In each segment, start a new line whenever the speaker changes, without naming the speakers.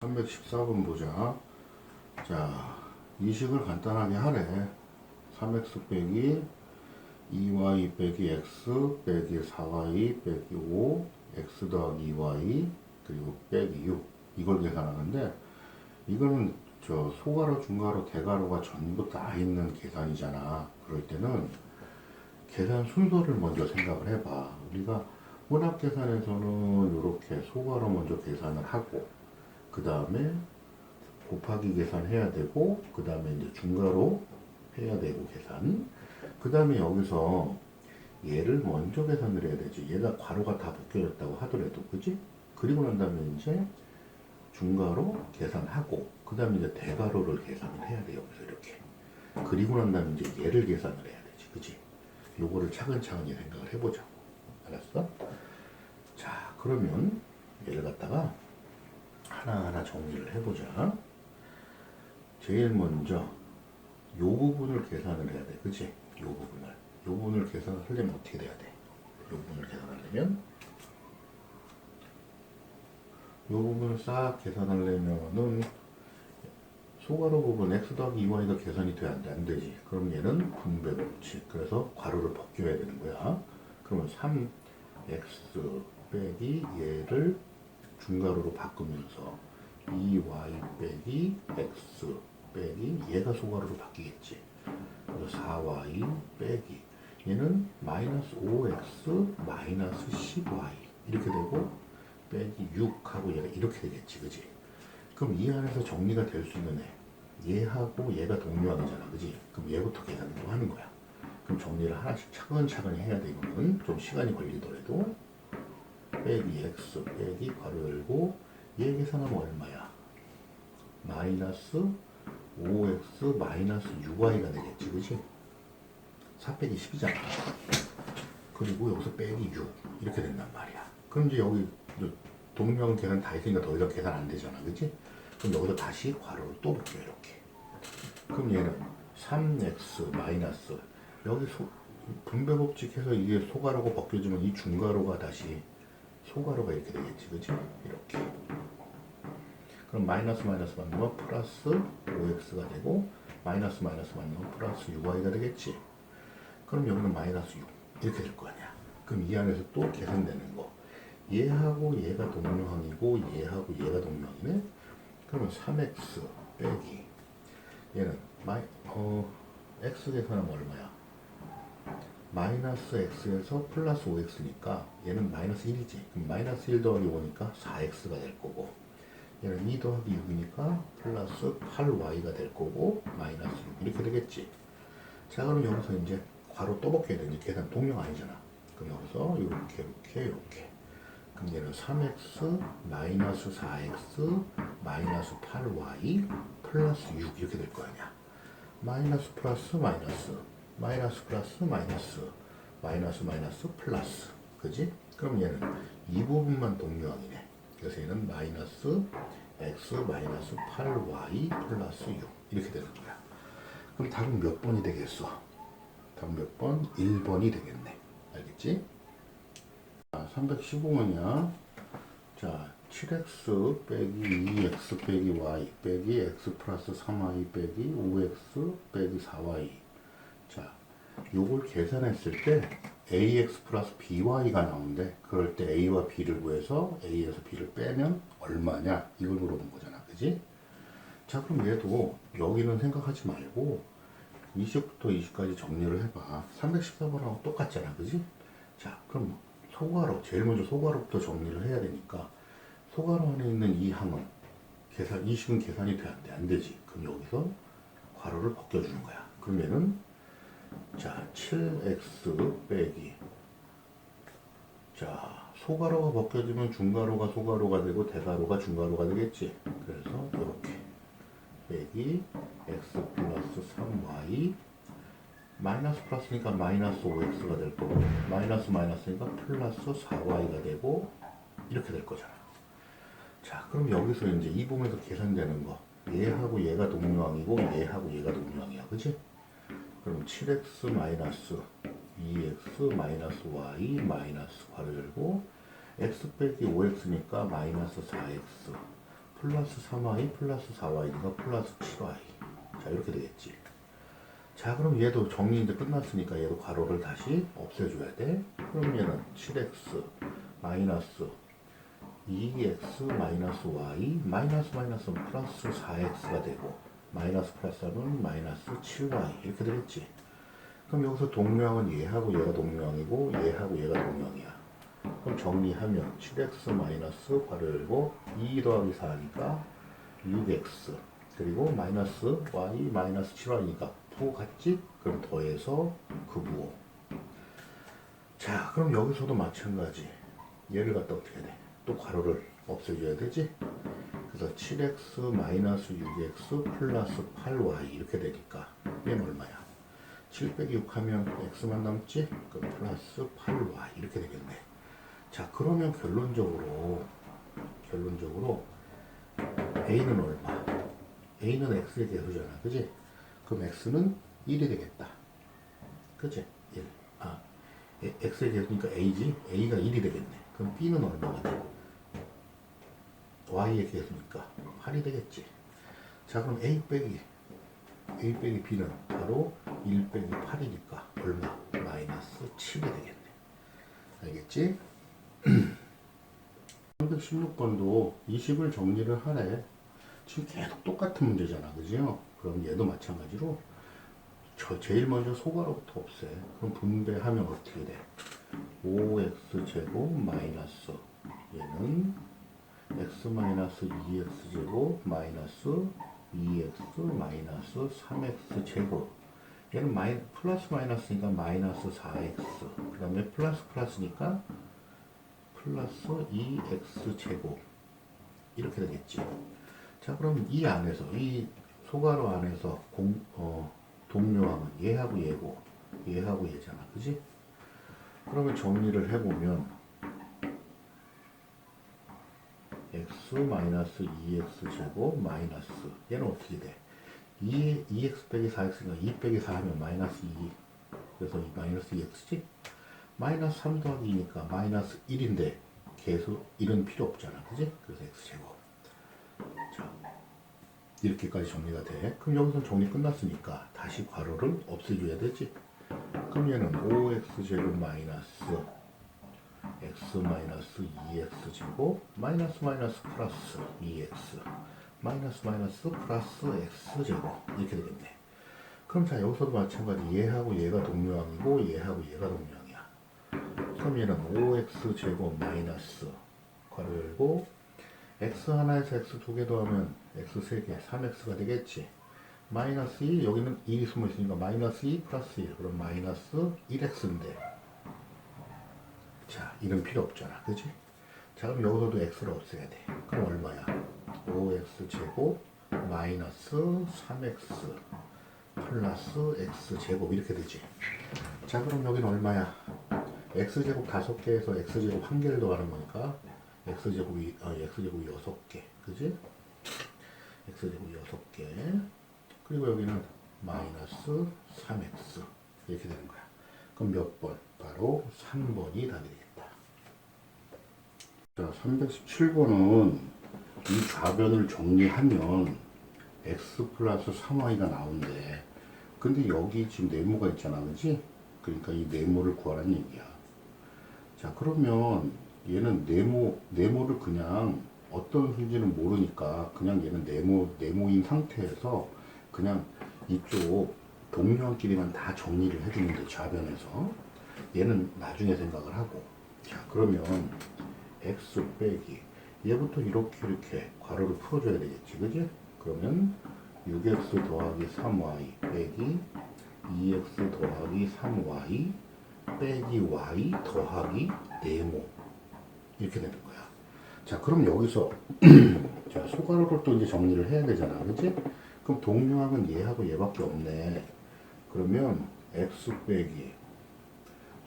314번 보자. 자, 이식을 간단하게 하래. 3x 빼기 2y 빼기 x 빼기 4y 빼기 5 x 더하기 2y 그리고 빼기 6 이걸 계산하는데 이거는 저 소가로 중가로 대가로가 전부 다 있는 계산이잖아. 그럴 때는 계산 순서를 먼저 생각을 해봐. 우리가 혼합 계산에서는 이렇게 소가로 먼저 계산을 하고 그 다음에 곱하기 계산해야 되고 그 다음에 이제 중가로 해야 되고 계산. 그 다음에 여기서 얘를 먼저 계산을 해야 되지. 얘가 괄호가 다 벗겨졌다고 하더라도 그지 그리고 난 다음에 이제 중가로 계산하고 그 다음에 이제 대가로를 계산을 해야 돼 여기서 이렇게. 그리고 난 다음에 이제 얘를 계산을 해야 되지 그지 요거를 차근차근히 생각을 해보자고. 알았어? 자 그러면 얘를 갖다가 하나하나 정리를 해보자. 제일 먼저 요 부분을 계산을 해야 돼. 그치? 요 부분을. 요 부분을 계산을 하려면 어떻게 돼야 돼? 요 부분을 계산하려면 요 부분을 싹 계산하려면은 소가로 부분 x 더하기 2y가 계산이 돼야 안 돼? 안 되지. 그럼 얘는 분배 법칙. 그래서 괄호를 벗겨야 되는 거야. 그러면 3x 빼기 얘를 중괄호로 바꾸면서 2y 빼기 x 빼기 얘가 소괄호로 바뀌겠지. 그래서 4y 빼기 얘는 마이너스 5x 마이너스 10y 이렇게 되고 빼기 6하고 얘가 이렇게 되겠지, 그지? 그럼 이 안에서 정리가 될 수 있는 애 얘하고 얘가 동료하잖아, 그지? 그럼 얘부터 계산을 또 하는 거야. 그럼 정리를 하나씩 차근차근히 해야 돼, 이거는. 좀 시간이 걸리더라도. 빼기 x 빼기 괄호 열고 얘 계산하면 얼마야? 마이너스 5x 마이너스 6y가 되겠지 그치? 4 빼기 10이잖아 그리고 여기서 빼기 6 이렇게 된단 말이야 그럼 이제 여기 동명 계산 다 했으니까 더 이상 계산 안 되잖아 그치? 그럼 여기서 다시 괄호를 또 볼게요 이렇게 그럼 얘는 3x 마이너스 여기 소, 분배 법칙해서 이게 소가로가 벗겨지면 이 중가로가 다시 소가로가 이렇게 되겠지, 그지? 이렇게. 그럼 마이너스 마이너스 만나면 플러스 5x가 되고 마이너스 마이너스 만나면 플러스 6y가 되겠지. 그럼 여기는 마이너스 6 이렇게 될 거 아니야. 그럼 이 안에서 또 계산되는 거. 얘하고 얘가 동명항이고 얘하고 얘가 동명이네. 그러면 3x 빼기 얘는 마이 어 x 계산하면 얼마야? 마이너스 x에서 플러스 5x니까 얘는 마이너스 1이지. 그럼 마이너스 1 더하기 5니까 4x가 될 거고 얘는 2 더하기 6이니까 플러스 8y가 될 거고 마이너스 6 이렇게 되겠지. 자 그럼 여기서 이제 괄호 또 벗겨야 되지. 계산 동명 아니잖아. 그럼 여기서 이렇게 이렇게 이렇게 그럼 얘는 3x 마이너스 4x 마이너스 8y 플러스 6 이렇게 될 거 아니야. 마이너스 플러스 마이너스 마이너스 플러스 마이너스 마이너스 마이너스 플러스 그지? 그럼 얘는 이 부분만 동류항이네 그래서 얘는 마이너스 x 마이너스 8y 플러스 6 이렇게 되는 거야 그럼 답은 몇 번이 되겠어? 답몇 번? 1번이 되겠네 알겠지? 자 315번이야 자 7x 빼기 2x 빼기 y 빼기 x 플러스 3y 빼기 5x 빼기 4y 자, 요걸 계산했을 때 ax 플러스 by가 나오는데 그럴 때 a와 b를 구해서 a에서 b를 빼면 얼마냐 이걸 물어본 거잖아 그지? 자 그럼 얘도 여기는 생각하지 말고 20부터 20까지 정리를 해봐 314번하고 똑같잖아 그지? 자 그럼 소괄호 제일 먼저 소괄호부터 정리를 해야 되니까 소괄호 안에 있는 이 항은 계산 이 식은 계산이 돼 안 돼? 안 되지 그럼 여기서 괄호를 벗겨주는 거야 그러면은 자, 7x 빼기. 자, 소가로가 벗겨지면 중가로가 소가로가 되고 대가로가 중가로가 되겠지. 그래서 이렇게 빼기 x 플러스 3y 마이너스 플러스니까 마이너스 5x가 될 거고 마이너스 마이너스니까 플러스 4y가 되고 이렇게 될 거잖아. 자, 그럼 여기서 이제 이 부분에서 계산되는 거 얘하고 얘가 동류항이고 얘하고 얘가 동류항이야. 그치? 그럼 7x 마이너스 2x 마이너스 y 마이너스 괄호 열고 x 빼기 5x니까 마이너스 4x 플러스 3y 플러스 4y니까 플러스 7y. 자, 이렇게 되겠지. 자, 그럼 얘도 정리 이제 끝났으니까 얘도 괄호를 다시 없애줘야 돼. 그럼 얘는 7x 마이너스 2x 마이너스 y 마이너스 마이너스는 플러스 4x가 되고 마이너스 플러스 하면 마이너스 7y 이렇게 되겠지. 그럼 여기서 동명은 얘하고 얘가 동명이고 얘하고 얘가 동명이야. 그럼 정리하면 7x 마이너스 괄호 열고 2 더하기 4니까 6x 그리고 마이너스 y 마이너스 7y니까 부호 같지? 그럼 더해서 그 부호 자 그럼 여기서도 마찬가지 얘를 갖다 어떻게 돼? 또 괄호를 없애줘야 되지? 그래서 7x 마이너스 6x 플러스 8y 이렇게 되니까 얘는 얼마야? 7 빼기 6 하면 x만 남지? 그럼 플러스 8y 이렇게 되겠네 자 그러면 결론적으로 결론적으로 a는 얼마? a는 x의 개수잖아 그지? 그럼 x는 1이 되겠다 그지? 1 아, 에- x의 개수니까 a지? a가 1이 되겠네 그럼 b는 얼마가 돼? Y의 개수니까 8이 되겠지 자 그럼 a 빼기 a 빼기 b는 바로 1 빼기 8이니까 얼마? 마이너스 7이 되겠네 알겠지? 316번도 20을 정리를 하래. 지금 계속 똑같은 문제잖아. 그죠? 그럼 얘도 마찬가지로 저 제일 먼저 소괄호부터 없애. 그럼 분배하면 어떻게 돼? 5x 제곱 마이너스 얘는 x 마이너스 2x 제곱 마이너스 2x 마이너스 3x 제곱 얘는 마이, 플러스 마이너스니까 마이너스 4x 그 다음에 플러스 플러스니까 플러스 2x 제곱 이렇게 되겠지. 자 그럼 이 안에서 이 소괄호 안에서 공, 어, 동료항은 얘하고 얘고 얘하고 얘잖아, 그지? 그러면 정리를 해보면 x 마이너스 2x 제곱 마이너스 얘는 어떻게 돼? 2, 2x 빼기 4x니까 2 빼기 4 하면 마이너스 2 그래서 이 마이너스 2x지? 마이너스 3 더하기 2니까 마이너스 1인데 계수 1은 필요 없잖아 그지? 그래서 x제곱 자 이렇게까지 정리가 돼 그럼 여기서 정리 끝났으니까 다시 괄호를 없애줘야 되지 그럼 얘는 5x제곱 마이너스 x 마이너스 2x 제곱 마이너스 마이너스 플러스 2x 마이너스 마이너스 플러스 x 제곱. 이렇게 되겠네. 그럼 자 여기서도 마찬가지. 얘하고 얘가 동료항이고 얘하고 얘가 동료항이야. 그럼 얘는 5x 제곱 마이너스 괄호 열고 x 하나에서 x 두 개 더하면 x 세개 3x가 되겠지. 마이너스 1 여기는 1이 숨어 있으니까 마이너스 2 플러스 1 그럼 마이너스 1x인데 자 이건 필요 없잖아. 그지 자 그럼 여기서도 x를 없애야 돼. 그럼 얼마야? 5x 제곱 마이너스 3x 플러스 x 제곱. 이렇게 되지. 자 그럼 여기는 얼마야? x제곱 다섯 개에서 x제곱 한 개를 더하는 거니까 x제곱이 아 x제곱이 여섯 개. 그지 x제곱 여섯 개. 그리고 여기는 마이너스 3x 이렇게 되는 거야. 그럼 몇 번? 바로 3번이 답이 되겠다 자 317번은 이 좌변을 정리하면 x 플러스 3y가 나오는데 근데 여기 지금 네모가 있잖아 그지? 그러니까 이 네모를 구하라는 얘기야. 자 그러면 얘는 네모 네모를 그냥 어떤 수인지는 모르니까 그냥 얘는 네모 네모인 상태에서 그냥 이쪽 동료끼리만 다 정리를 해주면 돼 좌변에서. 얘는 나중에 생각을 하고. 자 그러면 x 빼기 얘부터 이렇게 이렇게 괄호를 풀어줘야 되겠지 그지? 그러면 6x 더하기 3y 빼기 2x 더하기 3y 빼기 y 더하기 네모 이렇게 되는 거야. 자, 그럼 여기서 자 소괄호를 또 이제 정리를 해야 되잖아, 그렇지? 그럼 동료항은 얘하고 얘밖에 없네. 그러면 x 빼기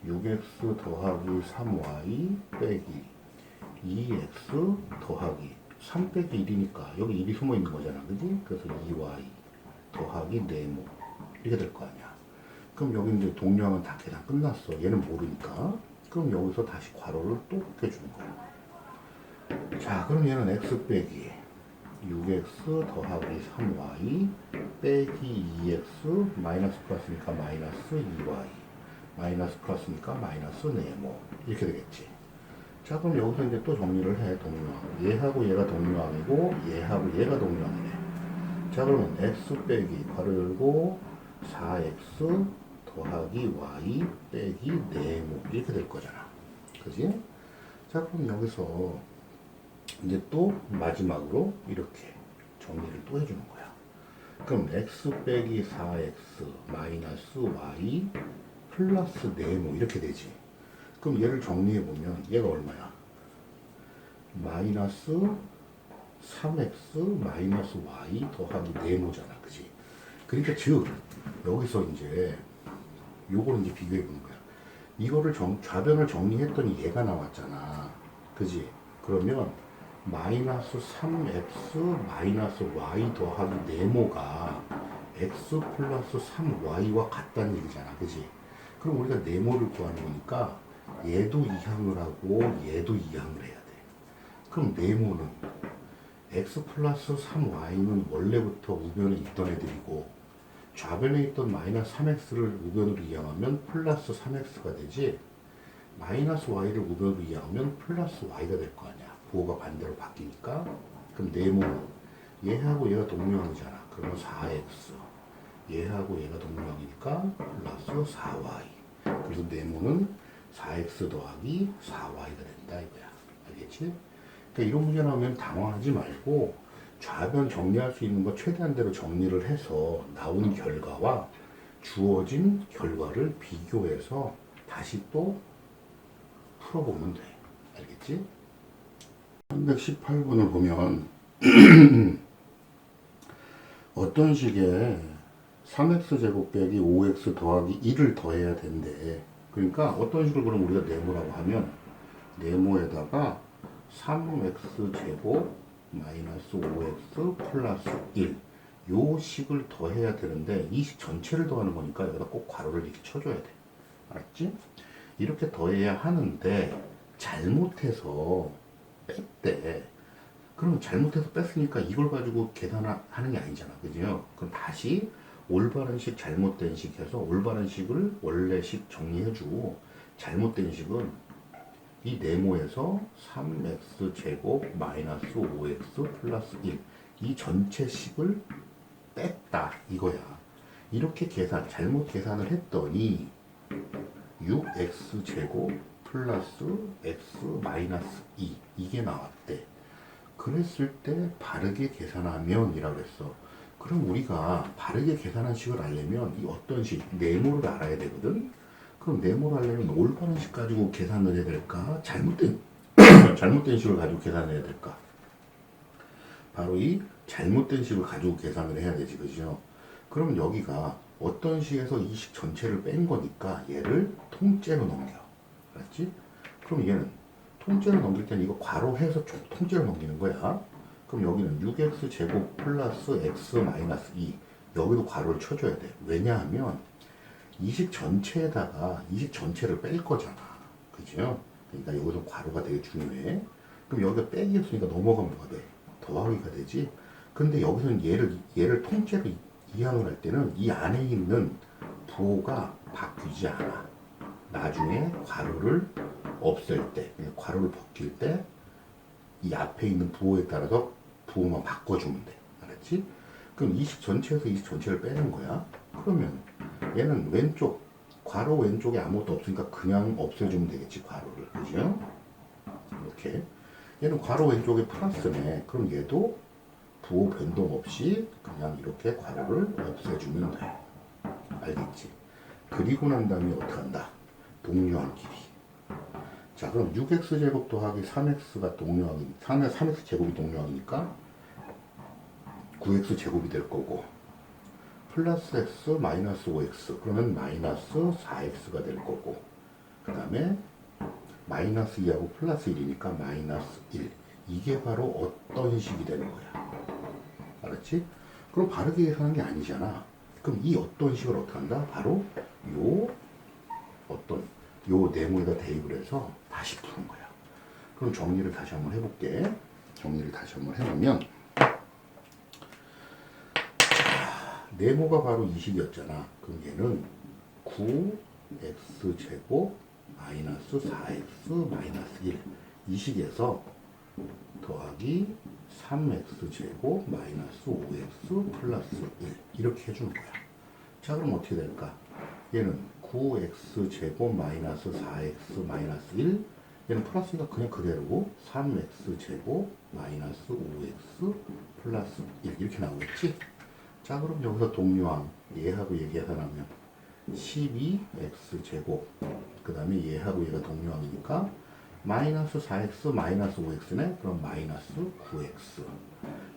6x 더하기 3y 빼기 2x 더하기 3 빼기 1이니까 여기 1이 숨어 있는 거잖아, 그지? 그래서 2y 더하기 네모 이렇게 될 거 아니야. 그럼 여기 이제 동료항은 다 계산 끝났어. 얘는 모르니까. 그럼 여기서 다시 괄호를 또 껴주는 거야. 자, 그럼 얘는 x 빼기 6x 더하기 3y 빼기 2x 마이너스 플러스니까 마이너스 2y 마이너스 플러스니까 마이너스 4모 이렇게 되겠지. 자 그럼 여기서 이제 또 정리를 해 동류항 얘하고 얘가 동류항이고 얘하고 얘가 동류항이네. 자 그러면 x 빼기 괄호 열고 4x 더하기 y 빼기 4모 이렇게 될 거잖아. 그지? 자 그럼 여기서 이제 또 마지막으로 이렇게 정리를 또 해주는 거야. 그럼 x 빼기 4x 마이너스 y 플러스 4모 이렇게 되지. 그럼 얘를 정리해 보면 얘가 얼마야? 마이너스 3x 마이너스 y 더하기 4모잖아. 그지? 그러니까 즉 여기서 이제 요거를 이제 비교해 보는 거야. 이거를 정, 좌변을 정리했더니 얘가 나왔잖아. 그지? 그러면 마이너스 3x 마이너스 y 더하기 네모가 x 플러스 3y와 같다는 얘기잖아. 그지? 그럼 우리가 네모를 구하는 거니까 얘도 이항을 하고 얘도 이항을 해야 돼. 그럼 네모는 x 플러스 3y는 원래부터 우변에 있던 애들이고 좌변에 있던 마이너스 3x를 우변으로 이항하면 플러스 3x가 되지 마이너스 y를 우변으로 이항하면 플러스 y가 될 거 아니야. 부호가 반대로 바뀌니까. 그럼 네모는 얘하고 얘가 동류항이잖아. 그러면 4x 얘하고 얘가 동류항이니까 플러스 4y 그래서 네모는 4x 더하기 4y가 된다 이거야 알겠지? 그러니까 이런 문제 나오면 당황하지 말고 좌변 정리할 수 있는 거 최대한대로 정리를 해서 나오는 결과와 주어진 결과를 비교해서 다시 또 풀어보면 돼. 알겠지? 318번을 보면 어떤 식의 3x 제곱 빼기 5x 더하기 1을 더해야 된대. 그러니까 어떤 식을 그럼 우리가 네모라고 하면 네모에다가 3x 제곱 마이너스 5x 플러스 1. 요 식을 더해야 되는데 이 식 전체를 더하는 거니까 여기다 꼭 괄호를 이렇게 쳐줘야 돼. 알았지? 이렇게 더해야 하는데 잘못해서 뺐대. 그럼 잘못해서 뺐으니까 이걸 가지고 계산하는 게 아니잖아. 그죠? 그럼 다시 올바른 식, 잘못된 식 해서 올바른 식을 원래 식 정리해주고 잘못된 식은 이 네모에서 3x 제곱 마이너스 5x 플러스 1. 이 전체 식을 뺐다. 이거야. 이렇게 계산, 잘못 계산을 했더니 6x 제곱 플러스 x 마이너스 2. 이게 나왔대. 그랬을 때 바르게 계산하면 이라고 했어. 그럼 우리가 바르게 계산한 식을 알려면 이 어떤 식, 네모를 알아야 되거든? 그럼 네모를 하려면 올바른 식 가지고 계산을 해야 될까? 잘못된, 잘못된 식을 가지고 계산을 해야 될까? 바로 이 잘못된 식을 가지고 계산을 해야 되지, 그죠? 그럼 여기가 어떤 식에서 이 식 전체를 뺀 거니까 얘를 통째로 넘겨. 알았지? 그럼 얘는 통째로 넘길 때는 이거 괄호 해서 총 통째로 넘기는 거야. 그럼 여기는 6x 제곱 플러스 x 마이너스 2. 여기도 괄호를 쳐줘야 돼. 왜냐하면 이식 전체에다가 이식 전체를 뺄 거잖아. 그죠? 그러니까 여기서 괄호가 되게 중요해. 그럼 여기가 빼기였으니까 넘어가면 뭐가 돼? 더하기가 되지. 근데 여기서는 얘를, 얘를 통째로 이- 이항을 할 때는 이 안에 있는 부호가 바뀌지 않아. 나중에 괄호를 없앨 때, 괄호를 벗길 때, 이 앞에 있는 부호에 따라서 부호만 바꿔주면 돼. 알았지? 그럼 이식 전체에서 이식 전체를 빼는 거야. 그러면 얘는 왼쪽, 괄호 왼쪽에 아무것도 없으니까 그냥 없애주면 되겠지, 괄호를. 그죠? 이렇게. 얘는 괄호 왼쪽에 플러스네. 그럼 얘도 부호 변동 없이 그냥 이렇게 괄호를 없애주면 돼. 알겠지? 그리고 난 다음에 어떻게 한다? 동류한 길이. 자, 그럼 6x 제곱 더하기 3x가 동류하기, 3, 3x 제곱이 동류하니까? 9x 제곱이 될 거고, 플러스 x 마이너스 5x 그러면 마이너스 4x가 될 거고. 그 다음에 마이너스 2하고 플러스 1이니까 마이너스 1 이게 바로 어떤 식이 되는 거야? 알았지? 그럼 바르게 계산한 게 아니잖아. 그럼 이 어떤 식을 어떻게 한다? 바로 요 어떤 요 네모에다 대입을 해서 다시 푸는 거야 그럼 정리를 다시 한번 해볼게 정리를 다시 한번 해보면 네모가 바로 이 식이었잖아. 그럼 얘는 9x 제곱 마이너스 4x 마이너스 1. 이 식에서 더하기 3x 제곱 마이너스 5x 플러스 1 이렇게 해주는 거야. 자 그럼 어떻게 될까? 얘는 9x 제곱 마이너스 4x 마이너스 1 얘는 플러스니까 그냥 그대로고 3x 제곱 마이너스 5x 플러스 1 이렇게 나오겠지? 자 그럼 여기서 동류항 얘하고 얘 계산하면 12x 제곱 그 다음에 얘하고 얘가 동류항이니까 마이너스 4x 마이너스 5x네 그럼 마이너스 9x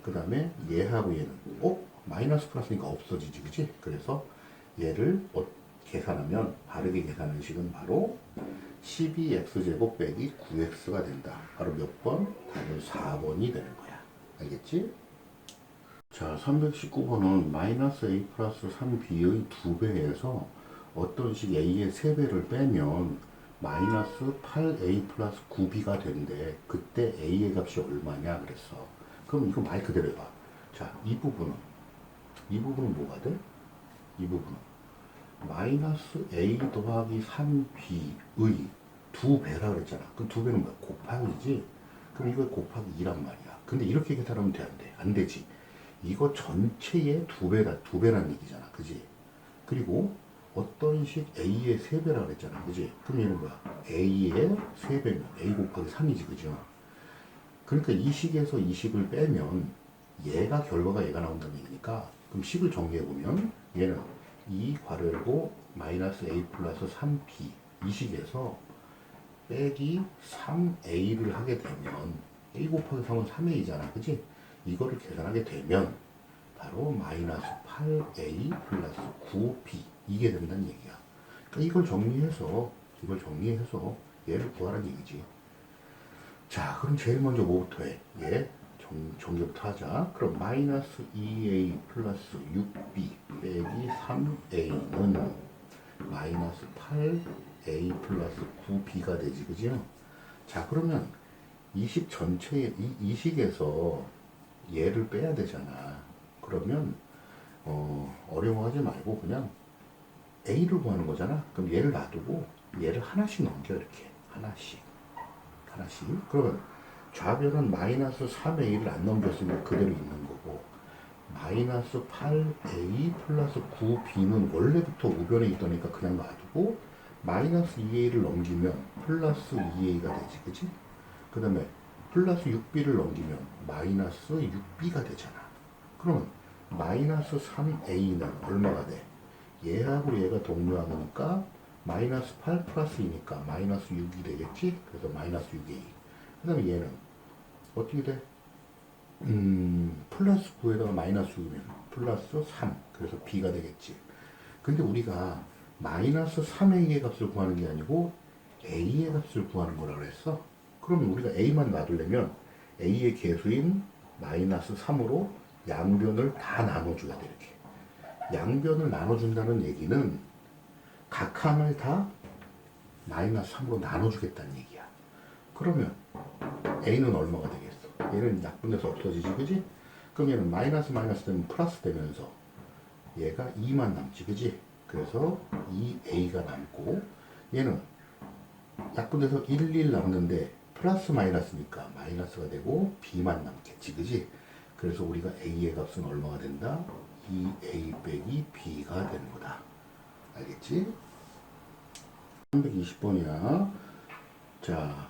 그 다음에 얘하고 얘는 어? 마이너스 플러스니까 없어지지 그치? 그래서 얘를 어, 계산하면 바르게 계산하는 식은 바로 12x제곱 빼기 9x가 된다. 바로 몇 번? 답은 4번이 되는 거야. 알겠지? 자 319번은 마이너스 a 플러스 3b의 2배에서 어떤 식 a의 3배를 빼면 마이너스 8a 플러스 9b가 된대. 그때 a의 값이 얼마냐 그랬어. 그럼 이거 말 그대로 해봐. 자 이 부분은. 이 부분은 뭐가 돼? 이 부분은 마이너스 a 더하기 3b의 두 배라 그랬잖아 그럼 두 배는 뭐야? 곱하기지 그럼 이거 곱하기 2란 말이야 근데 이렇게 계산하면 돼 안 돼? 안 되지 이거 전체의 두 배다 두 배란 얘기잖아 그지? 그리고 어떤 식 A의 세 배라 그랬잖아. 그지? 그럼 얘는 뭐야? A의 세 배면 A 곱하기 3이지. 그죠? 그러니까 이 식에서 이 식을 빼면 얘가 결과가 얘가 나온다는 얘기니까 그럼 식을 정리해 보면 얘는 2 괄호 열고 마이너스 A 플러스 3B 이 식에서 빼기 3A를 하게 되면 A 곱하기 3은 3A잖아. 그지? 이거를 계산하게 되면 바로 마이너스 8A 플러스 9B 이게 된다는 얘기야. 그러니까 이걸 정리해서 이걸 정리해서 얘를 구하라는 얘기지. 자, 그럼 제일 먼저 뭐부터 해? 얘 정, 정리부터 하자. 그럼 마이너스 2A 플러스 6B 빼기 3A는 마이너스 8A 플러스 9B가 되지, 그죠? 자, 그러면 이 식 전체에, 이, 이 식에서 얘를 빼야 되잖아. 그러면, 어, 어려워하지 말고 그냥 A를 구하는 거잖아. 그럼 얘를 놔두고 얘를 하나씩 넘겨, 이렇게. 하나씩. 하나씩. 그러면 좌변은 마이너스 3A를 안 넘겼으면 그대로 있는 거고, 마이너스 8A 플러스 9B는 원래부터 우변에 있다니까 그냥 놔두고, 마이너스 2A를 넘기면 플러스 2A가 되지, 그치? 그 다음에 플러스 6B를 넘기면 마이너스 6B가 되잖아. 그러면 마이너스 3A는 얼마가 돼? 얘하고 얘가 동료하니까 마이너스 8 플러스 2니까 마이너스 6이 되겠지? 그래서 마이너스 6A. 그 다음에 얘는 어떻게 돼? 음, 플러스 9에다가 마이너스 6이면 플러스 3. 그래서 B가 되겠지. 근데 우리가 마이너스 3A의 값을 구하는 게 아니고 A의 값을 구하는 거라 그랬어. 그러면 우리가 A만 놔두려면 A의 개수인 마이너스 3으로 양변을 다 나눠줘야 돼, 이렇게. 양변을 나눠준다는 얘기는 각 항을 다 마이너스 3으로 나눠주겠다는 얘기야. 그러면 A는 얼마가 되겠어? 얘는 약분돼서 없어지지, 그지? 그럼 얘는 마이너스 마이너스 되면 플러스 되면서 얘가 2만 남지, 그지? 그래서 2A가 남고 얘는 약분 돼서 1, 1 남는데 플러스 마이너스니까 마이너스가 되고 B만 남겠지, 그지? 그래서 우리가 A의 값은 얼마가 된다? 2A 빼기 B가 되는 거다. 알겠지? 320번이야. 자,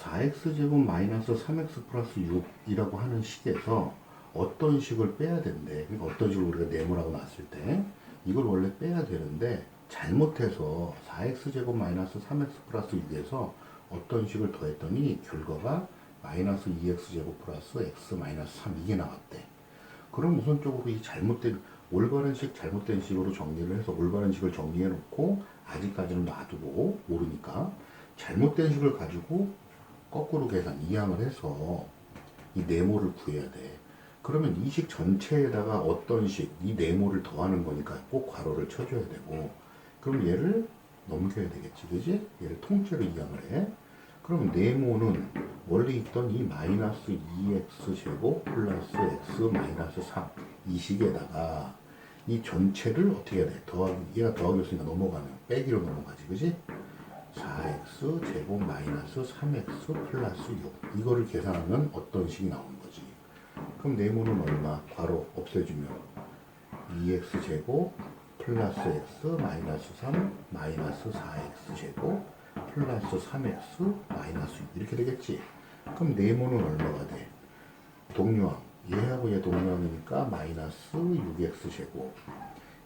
4x제곱 마이너스 3x 플러스 6이라고 하는 식에서 어떤 식을 빼야 된대. 그러니까 어떤 식을 우리가 네모라고 놨을 때 이걸 원래 빼야 되는데 잘못해서 4x제곱 마이너스 3x 플러스 6에서 어떤 식을 더했더니 결과가 마이너스 2x제곱 플러스 x 마이너스 3 이게 나왔대. 그럼 우선적으로 이 잘못된 올바른 식 잘못된 식으로 정리를 해서 올바른 식을 정리해 놓고 아직까지는 놔두고 모르니까 잘못된 식을 가지고 거꾸로 계산 이항을 해서 이 네모를 구해야 돼. 그러면 이 식 전체에다가 어떤 식, 이 네모를 더하는 거니까 꼭 괄호를 쳐줘야 되고, 그럼 얘를 넘겨야 되겠지, 그지? 얘를 통째로 이항을 해. 그럼 네모는 원래 있던 이 마이너스 2x 제곱 플러스 x 마이너스 3 이 식에다가 이 전체를 어떻게 해야 돼? 더하기, 얘가 더하기였으니까 넘어가면 빼기로 넘어가지, 그지? 4x 제곱 마이너스 3x 플러스 6 이거를 계산하면 어떤 식이 나오는 거지? 그럼 네모는 얼마? 괄호 없애주면 2x 제곱 플러스 x 마이너스 3 마이너스 4x 제곱 플러스 3x 마이너스 6 이렇게 되겠지? 그럼 네모는 얼마가 돼? 동류항 얘하고 얘 동류항이니까 마이너스 6x 제곱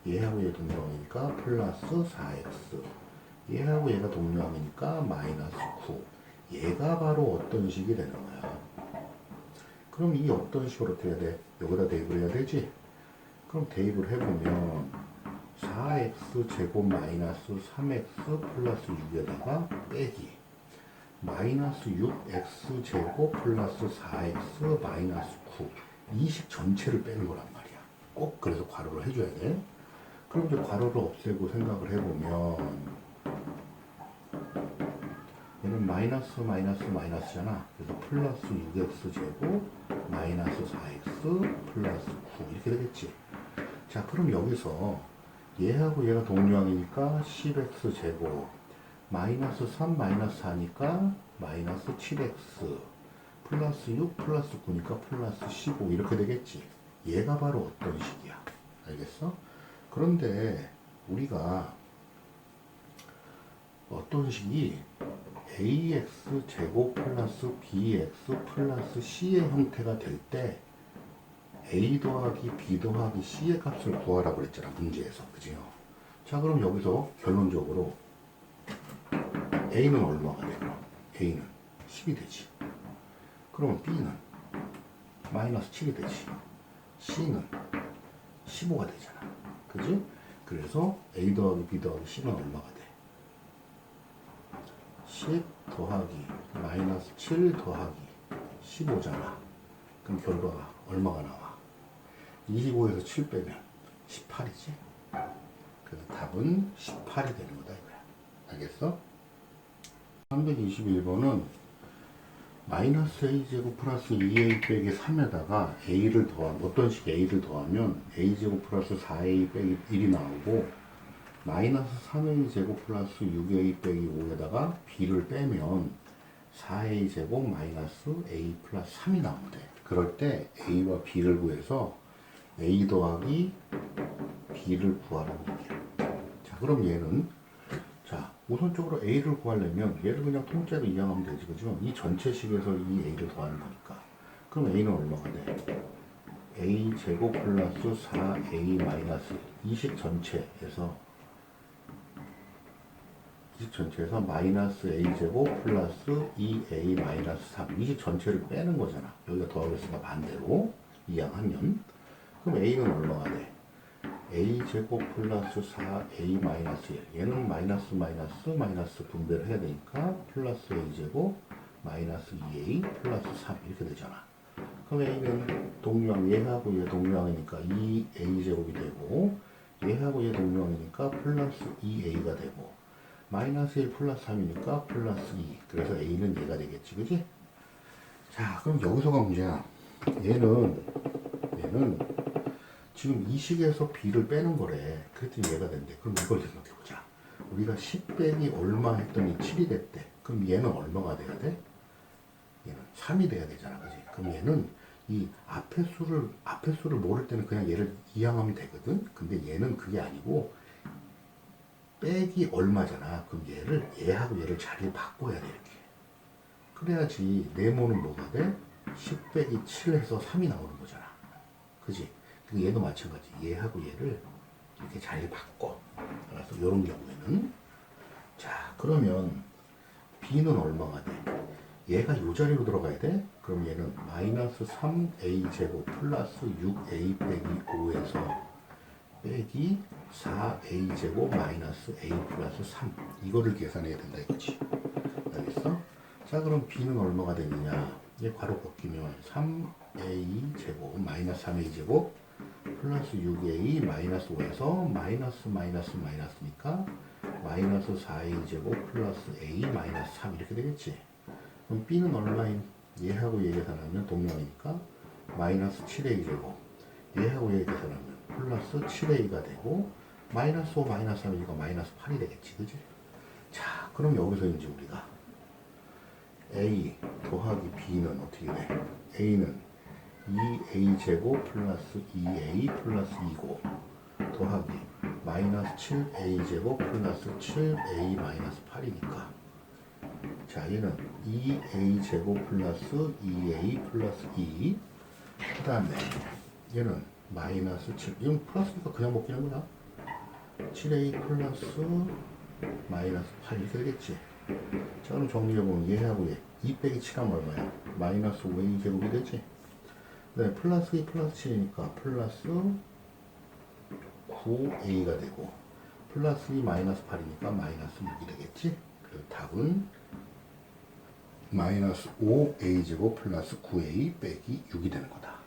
얘하고 얘 동류항이니까 플러스 4x 얘하고 얘가 동류항이니까 마이너스 9 얘가 바로 어떤 식이 되는 거야? 그럼 이 어떤 식으로 어떻게 해야 돼? 여기다 대입을 해야 되지? 그럼 대입을 해보면 4x 제곱 마이너스 3x 플러스 6에다가 빼기. 마이너스 6x 제곱 플러스 4x 마이너스 9 이 식 전체를 빼는 거란 말이야. 꼭 그래서 괄호를 해줘야 돼. 그럼 이제 괄호를 없애고 생각을 해보면 얘는 마이너스 마이너스 마이너스잖아. 그래서 플러스 6x 제곱 마이너스 4x 플러스 9 이렇게 되겠지. 자 그럼 여기서 얘하고 얘가 동류항이니까 10x 제곱 마이너스 3 마이너스 4니까 마이너스 7x 플러스 6 플러스 9니까 플러스 15 이렇게 되겠지. 얘가 바로 어떤 식이야? 알겠어? 그런데 우리가 어떤 식이 ax 제곱 플러스 bx 플러스 c의 형태가 될 때 a 더하기 b 더하기 c의 값을 구하라고 그랬잖아 문제에서 그지요? 자 그럼 여기서 결론적으로 a는 얼마가 돼 그럼 a는 10이 되지 그러면 b는 마이너스 7이 되지 c는 15가 되잖아 그지? 그래서 a 더하기 b 더하기 c는 얼마가 돼? 10 더하기 마이너스 7 더하기 15잖아. 그럼 결과가 얼마가 나와? 25에서 7 빼면 18이지. 그래서 답은 18이 되는 거다 이거야. 알겠어? 321번은 마이너스 a제곱 플러스 2a 빼기 3에다가 a를 더하면 어떤 식 a를 더하면 a제곱 플러스 4a 빼기 1이 나오고 마이너스 3a 제곱 플러스 6a 빼기 5에다가 b를 빼면 4a 제곱 마이너스 a 플러스 3이 나오면 돼. 그럴 때 a와 b를 구해서 a 더하기 b를 구하라는 얘기야. 자, 그럼 얘는 자 우선적으로 a를 구하려면 얘를 그냥 통째로 이항하면 되지 그죠? 이 전체식에서 이 a를 더하는 거니까. 그럼 a는 얼마가 돼? a 제곱 플러스 4a 마이너스 이 식 전체에서 이식 전체에서 마이너스 a 제곱 플러스 2a 마이너스 3 이식 전체를 빼는 거잖아. 여기가 더하겠으니까 반대로 이항하면 그럼 a는 얼마가 돼? a 제곱 플러스 4a 마이너스 1 얘는 마이너스 마이너스 마이너스 분배를 해야 되니까 플러스 a 제곱 마이너스 2a 플러스 3 이렇게 되잖아. 그럼 a는 동류항 얘하고 얘 동류항이니까 2a 제곱이 되고 얘하고 얘 동류항이니까 플러스 2a가 되고 마이너스 1 플러스 3이니까 플러스 2 그래서 a는 얘가 되겠지 그지? 자 그럼 여기서가 문제야. 얘는 얘는 지금 이 식에서 b를 빼는 거래. 그랬더니 얘가 된대. 그럼 이걸 생각해보자. 우리가 10 빼기 얼마 했더니 7이 됐대. 그럼 얘는 얼마가 돼야 돼? 얘는 3이 돼야 되잖아 그지? 그럼 얘는 이 앞에 수를 앞에 수를 모를 때는 그냥 얘를 이항하면 되거든? 근데 얘는 그게 아니고 빼기 얼마잖아. 그럼 얘를 얘하고 얘를 자리를 바꿔야 돼 이렇게. 그래야지 네모는 뭐가 돼? 10 빼기 7 해서 3이 나오는 거잖아. 그지? 그 얘도 마찬가지. 얘하고 얘를 이렇게 자리를 바꿔. 그래서 이런 경우에는 자 그러면 b는 얼마가 돼? 얘가 이 자리로 들어가야 돼? 그럼 얘는 마이너스 3a 제곱 플러스 6a 빼기 5에서 빼기 4a 제곱 마이너스 a 플러스 3 이거를 계산해야 된다 이거지. 알겠어? 자 그럼 b는 얼마가 되느냐? 얘 괄호 벗기면 3a 제곱 마이너스 3a 제곱 플러스 6a 마이너스 5에서 마이너스 마이너스 마이너스니까 마이너스 4a 제곱 플러스 a 마이너스 3 이렇게 되겠지. 그럼 b는 얼마인? 얘하고 얘 계산하면 동량이니까 마이너스 7a 제곱. 얘하고 얘 계산하면 플러스 7a가 되고 마이너스 5 마이너스 3 이거 마이너스 8이 되겠지 그지? 자 그럼 여기서 이제 우리가 a 더하기 b는 어떻게 돼? a는 2a 제곱 플러스 2a 플러스 2고 더하기 마이너스 7a 제곱 플러스 7a 마이너스 8이니까 자 얘는 2a 제곱 플러스 2a 플러스 2그 다음에 얘는 마이너스 7 이건 플러스니까 그냥 먹기는 거야 7a 플러스 마이너스 8 이렇게 되겠지. 자 그럼 정리해보면 얘하고 얘2 빼기 7하면 얼마야? 마이너스 5a 제곱이 되지? 네, 플러스 2 플러스 7이니까 플러스 9a가 되고 플러스 2 마이너스 8이니까 마이너스 6이 되겠지? 그래서 답은 마이너스 5a 제곱 플러스 9a 빼기 6이 되는 거다